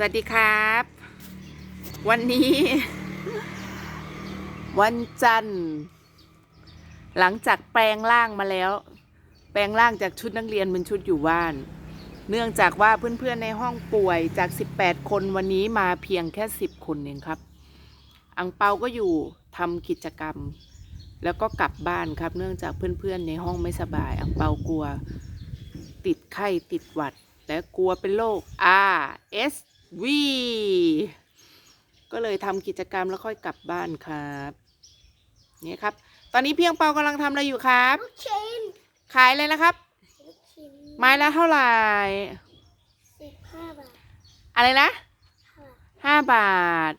สวัสดีครับ วันนี้ วันจันทร์ หลังจากแปลงร่างมาแล้ว แปลงร่างจากชุดนักเรียนเป็นชุดอยู่บ้าน เนื่องจากว่าเพื่อนๆในห้องป่วยจาก 18 คนวันนี้มาเพียงแค่ 10 คนเองครับ อังเปาก็อยู่ทำกิจกรรม แล้วก็กลับบ้านครับ เนื่องจากเพื่อนๆในห้องไม่สบาย อังเปากลัว ติดไข้ติดหวัดและกลัวเป็นโรค RSV ก็เลยทำกิจกรรมแล้วค่อยกลับบ้านครับนี่ครับ ตอนนี้เพียงเปากำลังทำอะไรอยู่ครับ ลูกชิ้นขายเลยนะครับ ลูกชิ้นไม้ละเท่าไหร่สิบห้าบาทอะไรนะค่ะห้าบาท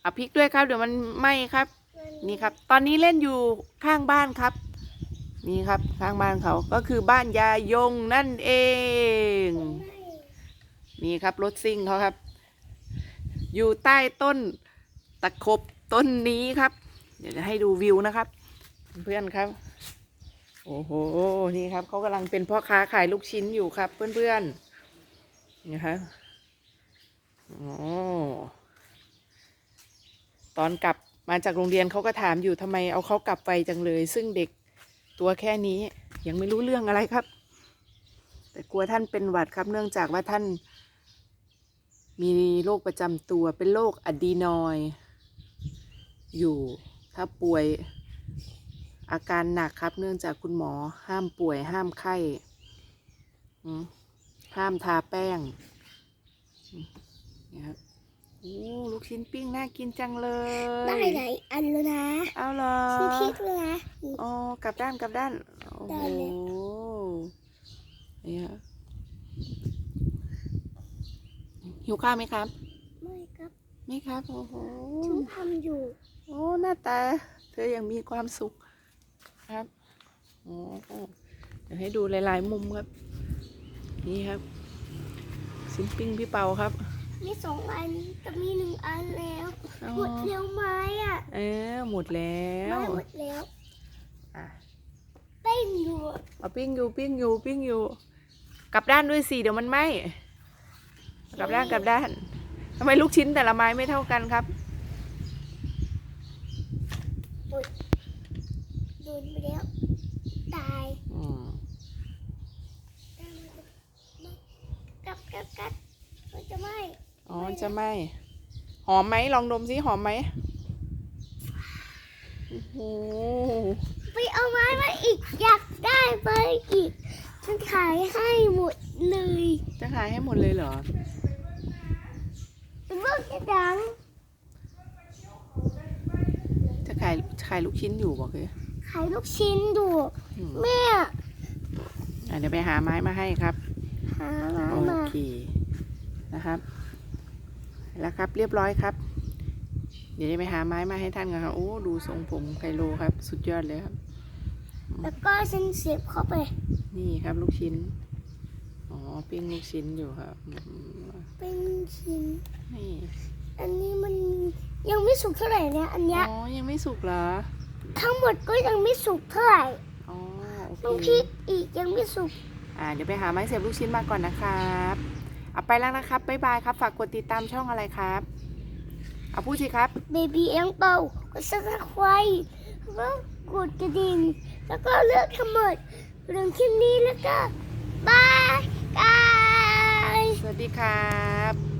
เอาพริกด้วยครับ เดี๋ยวมันไหม้ครับเงินนี่ครับ ตอนนี้เล่นอยู่ข้างบ้านครับ นี่ครับข้างบ้านเขาก็คือบ้านยายงนั่นเองไม่ นี่ครับรถซิ่งเขาครับ อยู่ใต้ต้นตะขบต้นนี้ครับ เดี๋ยวจะให้ดูวิวนะครับ เพื่อนครับ โอ้โห นี่ครับเขากำลังเป็นพ่อค้าขายลูกชิ้นอยู่ครับ เพื่อนๆนี่ครับโอ้ตอนกลับมาจากโรงเรียนเขาก็ถามอยู่ทำไมเอาเขากลับไปจังเลย ซึ่งเด็กตัวแค่นี้ยังไม่รู้เรื่องอะไรครับ แต่กลัวท่านเป็นหวัดครับเนื่องจากว่าท่าน มีโรคประจำตัวเป็นโรคอะดีนอยด์อยู่ถ้าป่วยอาการหนักครับ เนื่องจากคุณหมอห้ามป่วย ห้ามไข้อืมห้ามทาแป้งอืมนี่ครับโอ้ลูกชิ้นปิ้งน่ากินจังเลย ได้หลายอันแล้วนะ เอาเหรอชิ้นพริกเลยนะอ๋อกลับด้านกลับด้าน โอ้ได้โหเลยนี่ครับ หิวข้าวไหมครับ ไม่ครับไม่ครับโอ้โหฉันทำอยู่ โอ้หน้าตา เธอยังมีความสุขครับโอ้โหเดี๋ยวให้ดูหลาย ๆ มุมครับ นี่ครับซิมปิ้งพี่เปาครับ มีสองอันแต่มีหนึ่งอันแล้วอ๋อหมดเร็วไหมอะ เออหมดแล้วไม่หมดแล้วอะเต้นอยู่เอาปิ้งอยู่ปิ้งอยู่ปิ้งอยู่ กลับด้านด้วยสิเดี๋ยวมันไหม กลับด้านกลับด้านทำไมลูกชิ้นแต่ละไม้ไม่เท่ากันครับโดนไปแล้ว ตายอืมกลับกลับกลับมันจะไม่อ๋อจะไหมหอมไหมลองดมสิหอมไหมโอ้โหไปเอาไม้มาอีกอยากได้ไปอีกฉันขายให้หมดเลย จะขายให้หมดเลยเหรอ เป็นเรื่องจะดังจะขายขายลูกชิ้นอยู่บอกเลยขายลูกชิ้นดูอืมแม่อะเดี๋ยวไปหาไม้มาให้ครับ หาไม้โอมาเคนะครับแล้วครับ เรียบร้อยครับ เดี๋ยวจะไปหาไม้มาให้ท่านกันครับโอ้ดูทรงผมไคโลครับ สุดยอดเลยครับ แล้วก็ฉันเสียบเข้าไป นี่ครับลูกชิ้น อ๋อปิ้งลูกชิ้นอยู่ครับอืมเป็นชิ้นนี่อันนี้มันยังไม่สุกเท่าไหร่นะอันเนี้ยอ๋อยังไม่สุกเหรอทั้งหมดก็ยังไม่สุกเท่าไหร่อ๋อโอเคลูกพริกอีกยังไม่สุก อ่าเดี๋ยวไปหาไม้เสียบลูกชิ้นมาก่อนนะครับเอาไปแล้วนะครับบ๊ายบายครับฝากกดติดตามช่องอะไรครับเอาพูดสิครับ เบบี้เอ็งเป่ากดซับสไครต์แล้วกดกระดิ่งแล้วก็เลือกทั้งหมดเรื่องคลิปนี้แล้วก็บายบาย สวัส ดีครับ